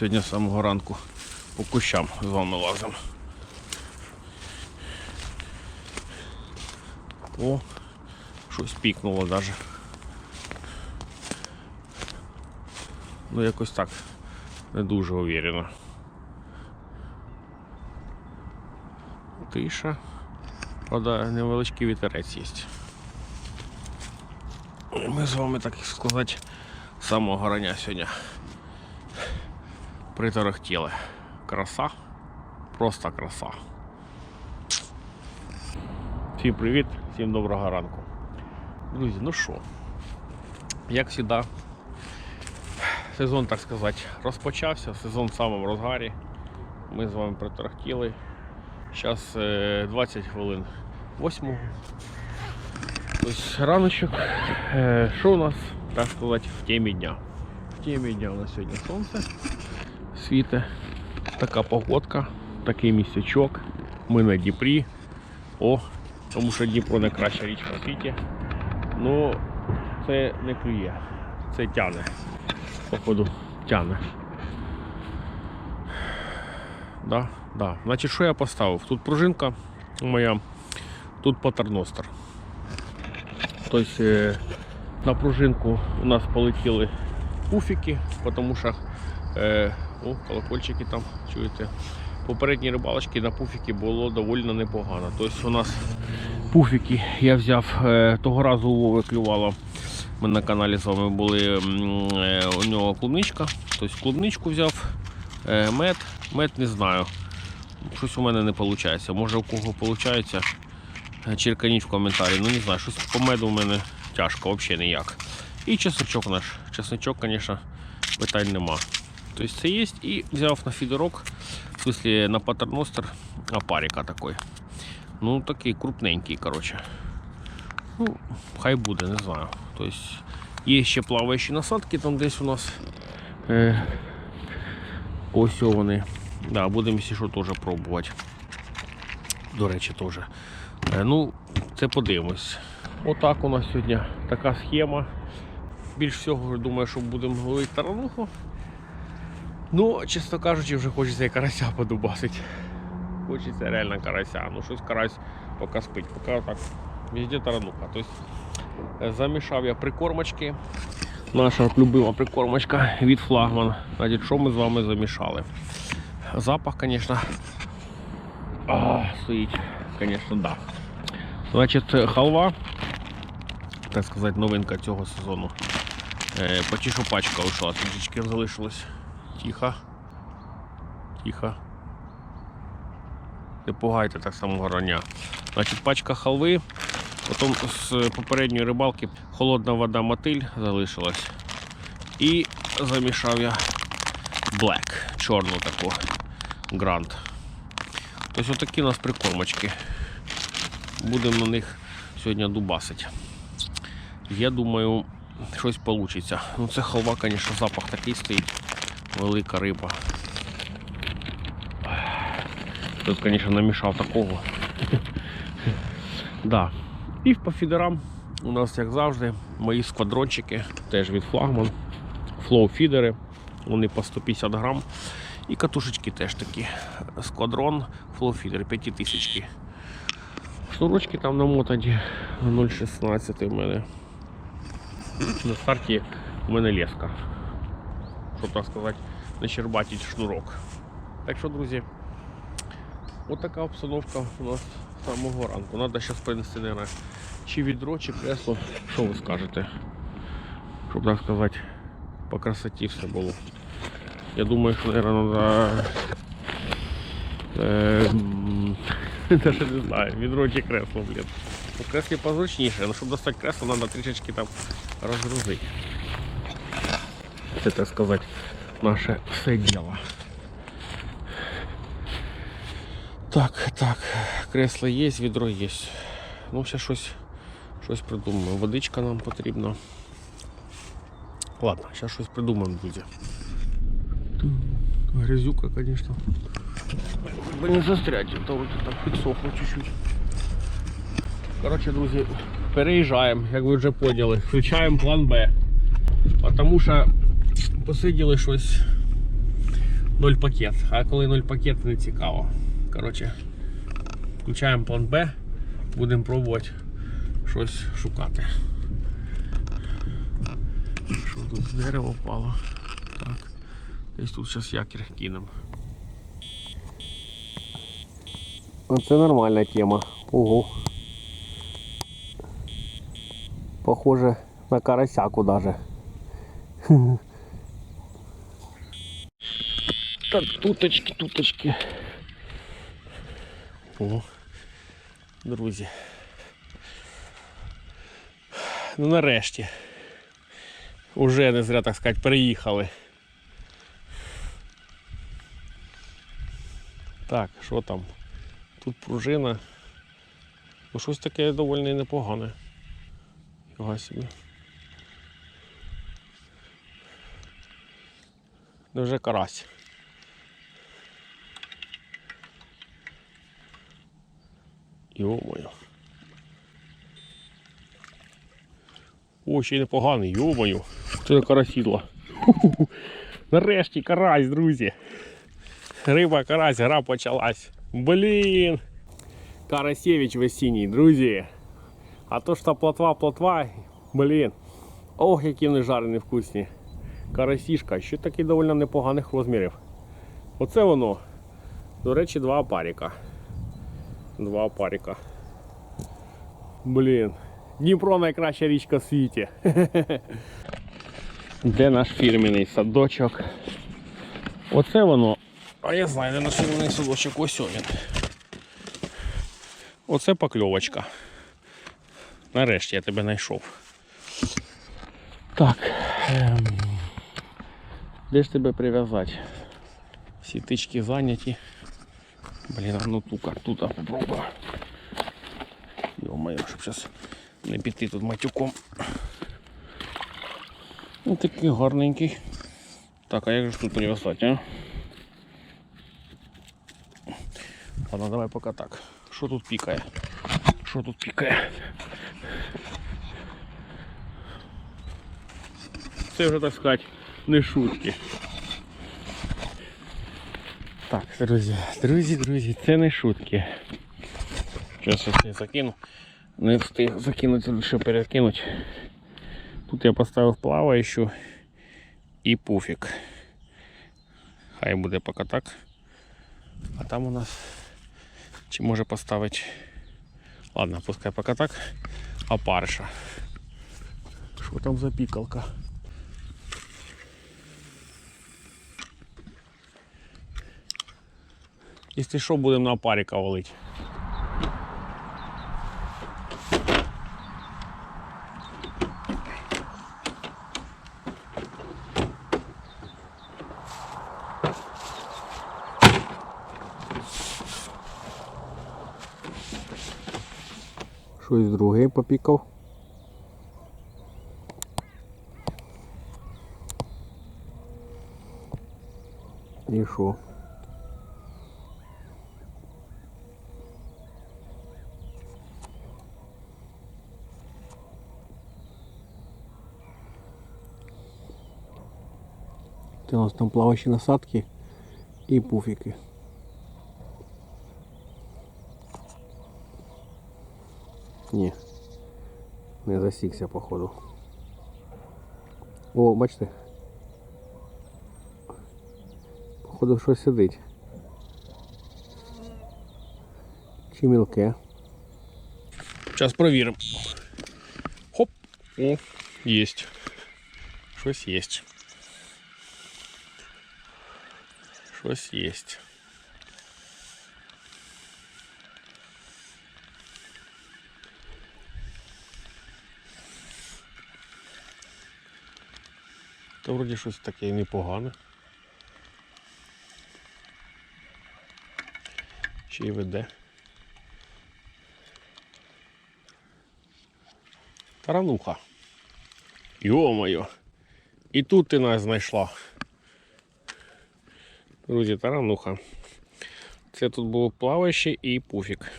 Сьогодні з самого ранку по кущам з вами лазимо. О, щось пікнуло навіть. Ну якось так. Не дуже уверенно. Тиша. Правда, невеличкий вітерець є. Ми з вами, так сказати, самого рання сьогодні приторохтіли. Краса. Просто краса. Всім привіт, всім доброго ранку. Друзі, ну що, як завжди, сезон, так сказати, розпочався, сезон в самому розгарі. Ми з вами приторохтіли. Зараз 20 хвилин 8. Тобто раночок. Е, Що у нас, так сказати, в темі дня? В темі дня у нас сьогодні сонце світе. Така погодка, такий місячок. Ми на Дніпрі. О, тому що Дніпро найкраща річка в світі. Ну, це не клює, це тяне. Походу, тяне. Да, да. Значить, що я поставив? Тут пружинка моя, тут патерностер. Тобто е, на пружинку у нас полетіли пуфіки, тому що е, о, колокольчики там чуєте. Попередні рибалочки на пуфіки було доволі непогано. Тобто у нас пуфіки я взяв е, того разу Вови клювало. Ми на каналі з вами були е, у нього клубничка. Тобто клубничку взяв, е, мед, мед не знаю. Щось у мене не виходить. Може у кого виходить, черканіть в коментарі. Ну не знаю, щось по меду у мене тяжко, взагалі ніяк. І чесночок наш. Чесночок, звісно, питань нема. Тобто це є. І взяв на фідерок, в смысле на патерностер апарика такой. Ну такий крупненький, короче. Ну, хай буде, не знаю. Тобто є ще плаваючі насадки там десь у нас. Е, ось вони. Да, будемо що теж пробувати. До речі, теж. Е, ну, це подивимось. Отак у нас сьогодні така схема. Більш всього думаю, що будемо ловити тарануху. Ну, чесно кажучи, вже хочеться і карася подубасити. Хочеться реально карася. Ну щось карась поки спить, поки так. Везде тарануха. Тобто замішав я прикормочки. Наша любима прикормочка від флагман. Значить, що ми з вами замішали? Запах, звісно, стоїть, звісно, да. Значить, халва, так сказати, новинка цього сезону. Е, почти що пачка вийшла, трішечки залишилось. Тихо. Тихо. Не пугайте так самого рання. Значить, пачка халви. Потім з попередньої рибалки холодна вода мотиль залишилась. І замішав я Black, чорну таку грант. Тобто отакі у нас прикормочки. Будемо на них сьогодні дубасити. Я думаю, щось вийде. Ну це халва, звісно, запах такий стоїть. Велика риба. Тут, звісно, намішав такого. да. І по фідерам у нас, як завжди, мої сквадрончики, теж від флагман. Флоу-фідери. Вони по 150 грам. І катушечки теж такі. Сквадрон, флоу-фідер, 5000. Шнурочки там намотані 0,16 у мене. На старті у мене леска. Щоб так сказати, не шнурок. Так що, друзі, от така обстановка у нас з самого ранку. Треба зараз принести, наверное, чи відро, чи кресло. Що ви скажете? Щоб так сказати, по красоті все було. Я думаю, що, наверное, треба. Даже не знаю, відро чи кресло, блін. Креслі позручніше, але щоб достати кресло, треба трішечки там розгрузити. Це, так сказати, наше все діло. Так, так, кресло є, відро є. Ну, ще щось, щось придумаємо. Водичка нам потрібна. Ладно, зараз щось придумаємо, друзі. Грязюка, звісно. Бы не застрять, а то вот так підсохло чуть-чуть. Коротше, друзі, переїжджаємо, як ви вже поняли. Включаємо план Б. Тому що посиділи щось Ноль пакет. А коли ноль пакет, не цікаво. Коротше, включаємо план Б, будемо пробувати щось шукати. Що тут з впало? Так. Десь тут зараз якір кинемо. Оце нормальна тема. Ого. Похоже на карасяку даже. Так, туточки, туточки. О, друзі. Ну нарешті. Уже не зря так сказати, приїхали. Так, що там? Тут пружина. Ну щось таке доволі непогане. Його собі. Ну вже карась. Йо-моє. О, ще й непоганий, йо-моє. Це карасідло. Нарешті карась, друзі. Риба карась, гра почалась. Блін. Карасєвич весінній, друзі. А то ж та плотва, плотва, блін. Ох, які вони жарені вкусні. Карасішка, ще таки доволі непоганих розмірів. Оце воно. До речі, два опаріка. Два опаріка. Блін. Дніпро найкраща річка в світі. Де наш фірменний садочок? Оце воно. А я знаю, де наш фірменний садочок. Ось він. Оце покльовочка. Нарешті я тебе знайшов. Так. Ем... Де ж тебе прив'язати? Всі тички зайняті. Блін, а ну ту карту там попробую. Йо-моє, щоб зараз не піти тут матюком. Ну такий гарненький. Так, а як же тут прив'язати, а? Ладно, давай поки так. Що тут пікає? Що тут пікає? Це вже так сказати не шутки. Так, друзі, друзі, друзі, це не шутки. Зараз я закину. Не встиг закинути, лише перекинути. Тут я поставив плаваючу і пуфік. Хай буде поки так. А там у нас чи може поставити. Ладно, пускай поки так. А парша. Що там за пікалка? Якщо що, будемо на паріка валити. Щось друге попікав. І що? Це у нас там плаваючі насадки і пуфіки. Ні. Не засікся, походу. О, бачите. Походу щось сидить. Чи мілке. Зараз провіримо. Хоп! О, єсть. Щось єсть. Щось єсть. Та вроді щось таке непогане. Й веде. Тарануха. Йо-моє. І тут ти нас знайшла. Друзі, тарануха. Це тут було плаваще і пуфік.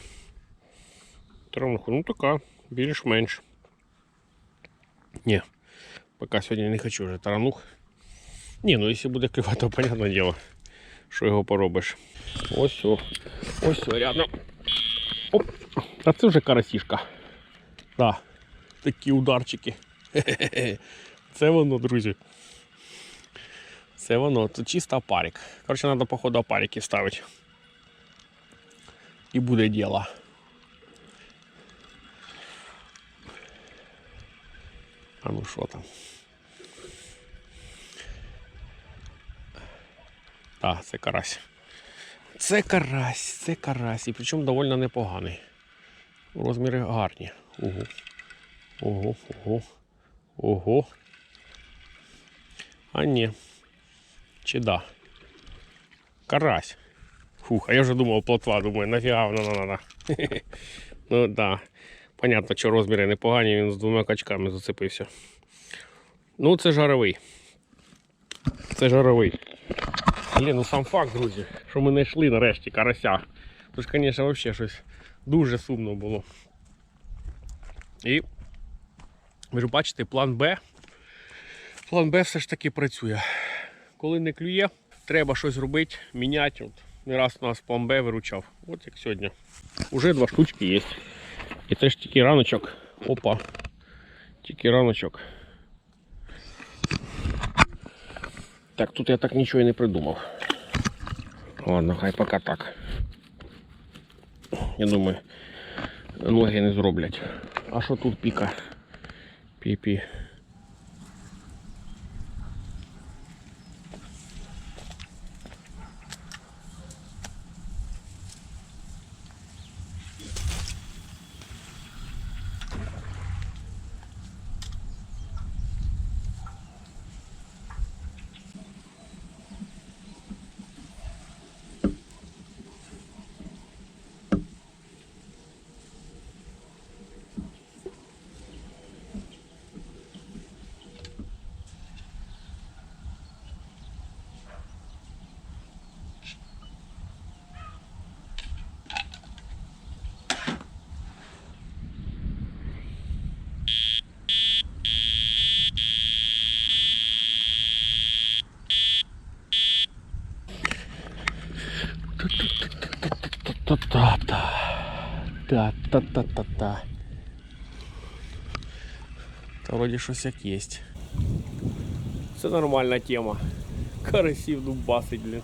Тарануха, ну така, більш-менш. Ні, поки сьогодні не хочу вже таранух. Ні, ну якщо буде клювати, то понятне діло. Що його поробиш? Ось о. Ось о, рядом. Оп. А це вже карасішка. Да. Такі ударчики. Хе-хе-хе. Це воно, друзі. Це воно, це чисто опарик. Коротше, треба, походу, опарики ставити. І буде діло. А ну що там? Так, це карась. Це карась, це карась. І причому доволі непоганий. Розміри гарні. Ого. Ого, ого. Ого. А ні. Чи да? Карась. Фух, а я вже думав плотва, думаю, нафіга вона надо. Ну да. Понятно, що розміри непогані, він з двома качками зацепився. Ну, це жаровий. Це жаровий. Блін, ну сам факт, друзі, що ми знайшли нарешті карася. Тож, звісно, взагалі щось дуже сумно було. І ви ж бачите, план Б. План Б все ж таки працює. Коли не клює, треба щось робити, міняти. От, не раз у нас план Б виручав. От як сьогодні. Уже два штучки є. І теж тільки раночок. Опа. Тільки раночок. Так, тут я так нічого і не придумав. Ладно, хай поки так. Я думаю, ноги не зроблять. А що тут піка? Пі-пі. Та-та-та-та-та. Та вроді щось як є. Це нормальна тема. Карасів дубасить, блін.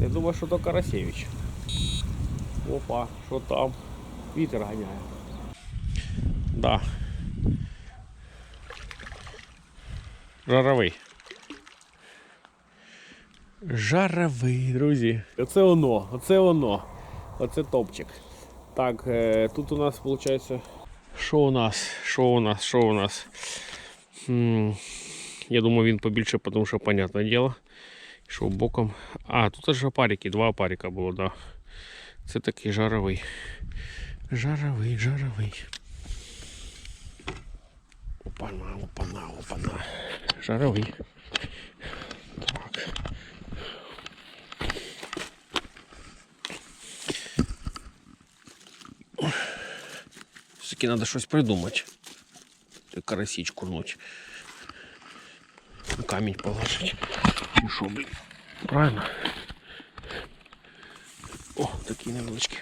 Я думаю, що то Карасевич. Опа, що там? Вітер ганяє. Да. Жаровий. Жаровий, друзі. Оце воно, оце воно. Оце топчик. Так, е, тут у нас виходить. Що у нас? Що у нас? Що у нас? М, Я думаю, він побільше, тому що, понятне діло. Йшов боком. А, тут ж опарики, два опарика було, да. Це такий жаровий. Жаровий, жаровий. Опана, опана, опана. Жаровий. Так. Все-таки треба щось придумати. Ти карасіч курнуть. На камінь положити. Чи що, блін? Правильно. О, такі невеличкі.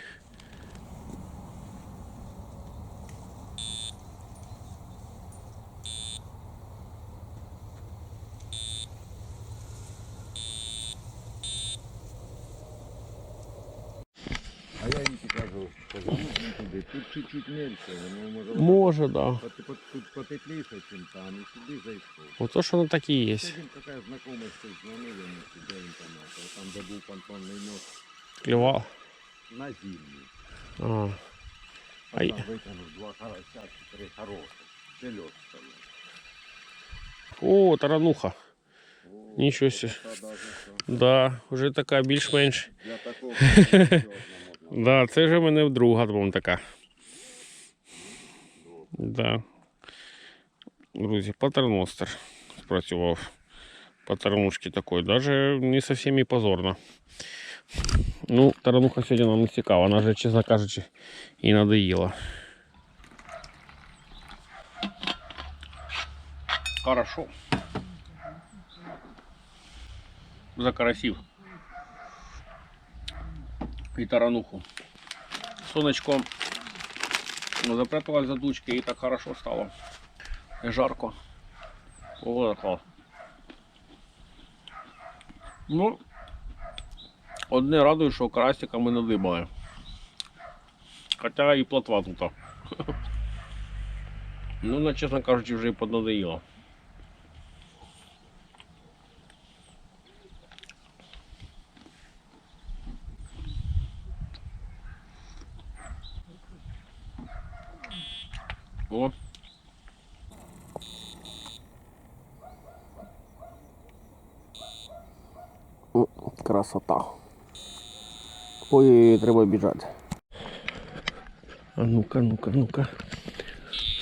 Воно може Може, да. по- тут потепліше, чим там, і сюди зайшов. Ото що воно так і є. Це він така знакома щось дзвонив йому, де він там, а там де був понтонний мост Клював. на зимні. А. А там витягнув два карася, три хороших. Це льот стояв. О, тарануха. О, Нічого себе. та даже що. Да, вже така більш-менш. Для такого серйозно можна. Да, це вже в мене друга там така. Да. Друзі, патерностер спрацював. Патернушки такої. Даже не зовсім і позорно. Ну, тарануха сьогодні нам не цікава. Вона вже, чесно кажучи, і надоїла. Хорошо. за карасів. І тарануху. Сонечко ну, задучки за тучки і так хорошо стало. И жарко. Погода клас. Ну, одне радує, що карасика ми не дибали. Хоча і плотва тут. Ну, чесно кажучи, вже і поднадоїло. О. О, красота. Ой, треба біжати. А ну-ка, ну-ка, ну-ка.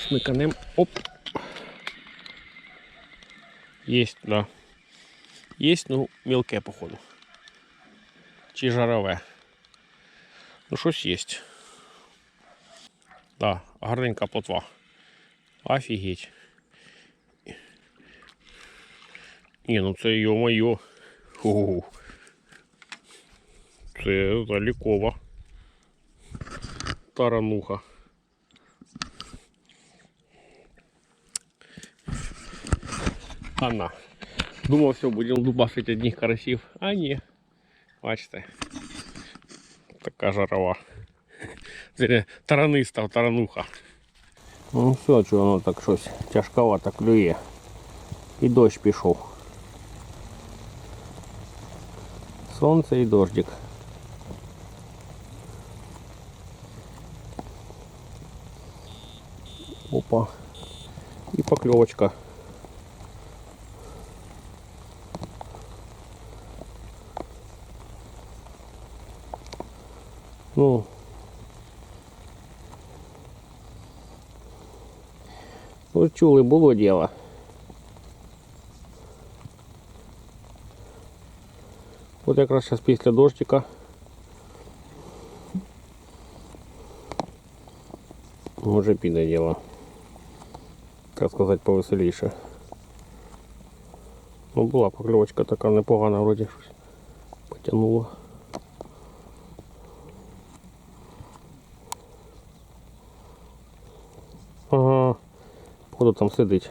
Смиканем. Оп. Есть, да. Есть, ну, мелке, походу. Чи жарове. Ну, щось есть. Да, гарненька плотва. Офігеть. Ні, ну це йо-моє. Фу. Це залікова. Тарануха. Анна. Думав, все, будемо дубасити одних карасів. А ні. Бачите. Така жарова. Це тараниста, тарануха. Ну все, що воно так щось тяжковато клює. І дощ пішов. Сонце і дождик. Опа. І покльовочка. Ну. Ви чули, було діло. От якраз зараз після дощика. Може піде діло. Так сказати, повеселіше. Ну, була покльовочка така непогана, вроді щось потягнула. Ага, походу там сидить.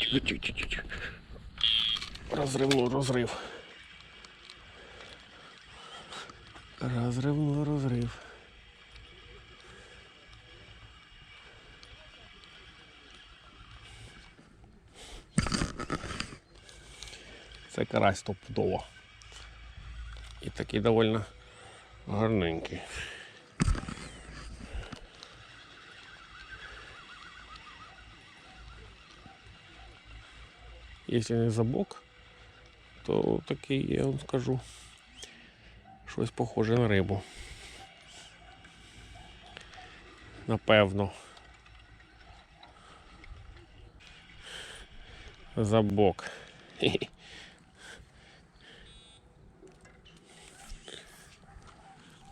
Тихо, тихо, тихо, тихо. Розривну розрив. Розривну розрив. Це карась стопудово. І такий доволі гарненький. Якщо не забок, то такий, я вам скажу, щось похоже на рибу. Напевно. Забок. Хе-хе.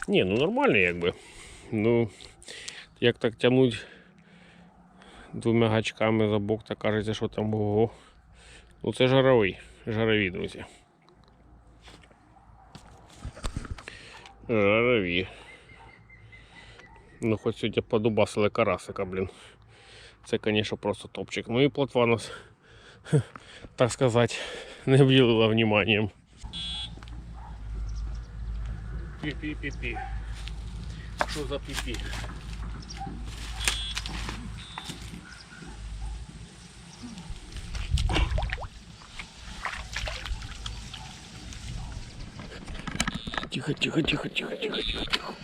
Ні, ну нормально якби. Ну, як так тягнуть двома гачками за бок, так кажеться, що там ого. Ну це жаровий, жарові, друзі. Жарові. Ну хоч сьогодні подубасили карасика, блін. Це, звісно, просто топчик. Ну і плотва нас, так сказати, не вділила вниманием. Пі-пі-пі-пі. Що за пі-пі? Тихо, тихо, тихо, тихо, тихо, тихо.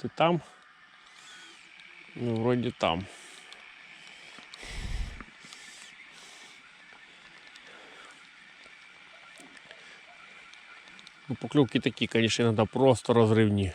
Ти там? Ну, вроді там. Ну, поклевки такі, конечно, иногда просто розривні.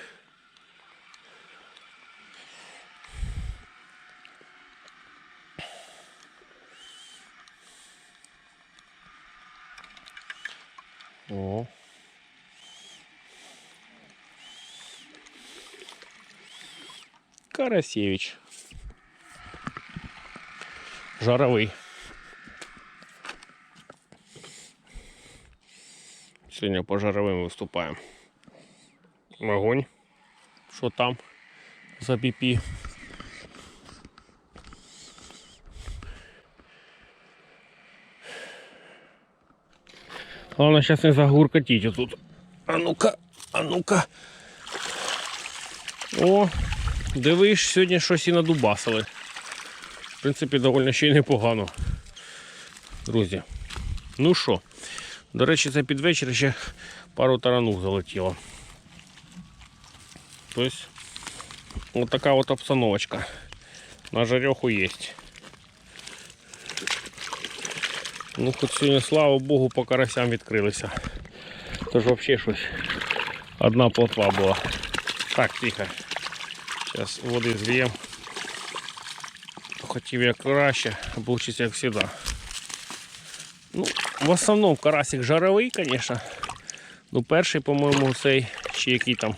Карасевич. Жаровый. Сегодня по жаровым выступаем. Огонь. Что там за пипи? Главное сейчас не загуркотить тут. А ну-ка, а ну-ка. О, дивиш, сьогодні щось і надубасили. В принципі, доволі ще й непогано. Друзі. Ну що, до речі, це під вечір ще пару таранух залетіло. Тобто, от така от обстановочка. На жареху є. Ну, хоч сьогодні, слава Богу, по карасям відкрилися. Тож взагалі щось. Одна плотва була. Так, тихо. Зараз води зліємо. Хотів як краще, а як завжди. Ну, в основному карасик жаровий, звісно. Ну, перший, по-моєму, цей чи який там.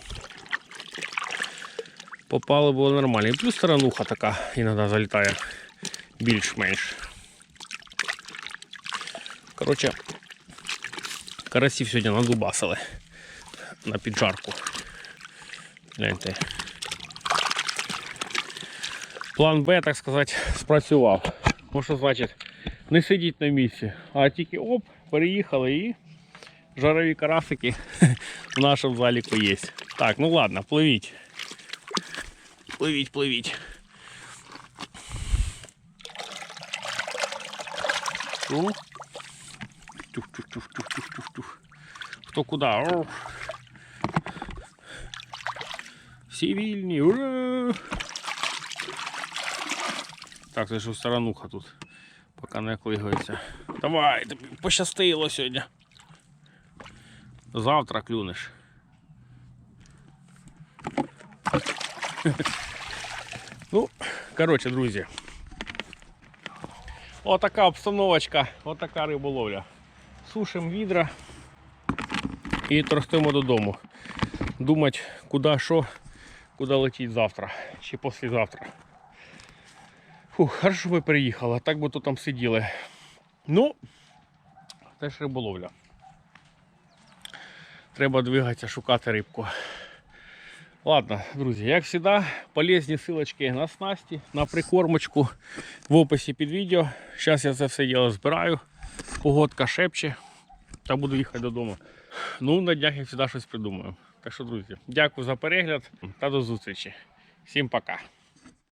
Попали було нормально. І плюс тарануха така іноді залітає більш-менш. Коротше, карасів сьогодні надубасили на піджарку. Гляньте. План Б, так сказати, спрацював. Ну, що значить, не сидіть на місці, а тільки оп, переїхали і жарові карасики в нашому заліку є. Так, ну ладно, пливіть. Пливіть, пливіть. Ну. Тух-тух-тух-тух-тух-тух. Хто куди? Всі вільні. Ура! Так, це ж сторонуха тут. Поки не клигається. Давай, тобі пощастило сьогодні. Завтра клюнеш. Ну, коротше, друзі. Отака обстановочка, отака риболовля. Сушимо відра і тростимо додому. Думать, куди що, куди летіть завтра чи післязавтра. Фух, хорошо, ви приїхали, так би тут там сиділи. Ну, теж риболовля. Треба двигатися, шукати рибку. Ладно, друзі, як завжди, полезні ссылочки на снасті, на прикормочку в описі під відео. Зараз я це все діло збираю. Погодка шепче. Та буду їхати додому. Ну, на днях я завжди щось придумаю. Так що, друзі, дякую за перегляд та до зустрічі. Всім пока.